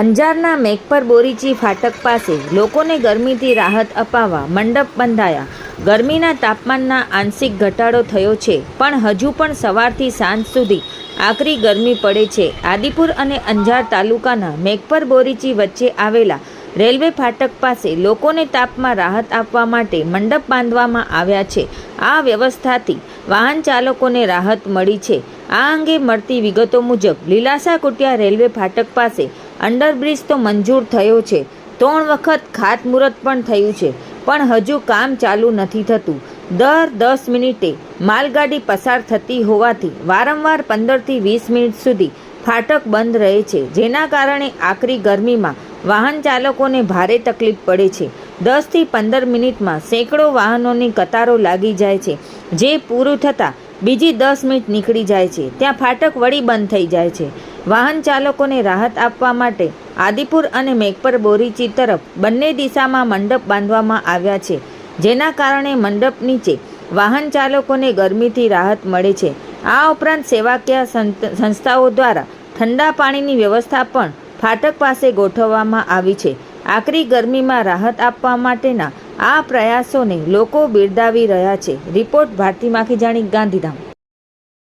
અંજારના મેઘપર બોરીચી ફાટક પાસે લોકોને ગરમીથી રાહત અપાવવા મંડપ બંધાયા. ગરમીના તાપમાનના આંશિક ઘટાડો થયો છે, પણ હજુ પણ સવારથી સાંજ સુધી આકરી ગરમી પડે છે. આદિપુર અને અંજાર તાલુકાના મેઘપર બોરીચી વચ્ચે આવેલા રેલવે ફાટક પાસે લોકોને તાપમાં રાહત આપવા માટે મંડપ બાંધવામાં આવ્યા છે. આ વ્યવસ્થાથી વાહન ચાલકોને રાહત મળી છે. આ અંગે મળતી વિગતો મુજબ લીલાસા કુટિયા રેલવે ફાટક પાસે અંડરબ્રિજ તો મંજૂર થયો છે. ત્રણ વખત ખાતમુહૂર્ત પણ થયું છે, પણ હજુ કામ ચાલુ નથી થતું. દર દસ મિનિટે માલગાડી પસાર થતી હોવાથી વારંવાર પંદરથી વીસ મિનિટ સુધી ફાટક બંધ રહે છે, જેના કારણે આકરી ગરમીમાં વાહન ચાલકોને ભારે તકલીફ પડે છે. દસથી પંદર મિનિટમાં સેંકડો વાહનોની કતારો લાગી જાય છે, જે પૂરું થતાં બીજી દસ મિનિટ નીકળી જાય છે. ત્યાં ફાટક વળી બંધ થઈ જાય છે. વાહન ચાલકોને રાહત આપવા માટે આદિપુર અને મેઘપર બોરીચી તરફ બંને દિશામાં મંડપ બાંધવામાં આવ્યા છે, જેના કારણે મંડપ નીચે વાહન ચાલકોને ગરમીથી રાહત મળે છે. આ ઉપરાંત સેવાકીય સંસ્થાઓ દ્વારા ઠંડા પાણીની વ્યવસ્થા પણ ફાટક પાસે ગોઠવવામાં આવી છે. આકરી ગરમીમાં રાહત આપવા માટેના આ પ્રયાસોને લોકો બિરદાવી રહ્યા છે. રિપોર્ટ ભારતી માખીજાણી ગાંધીધામ.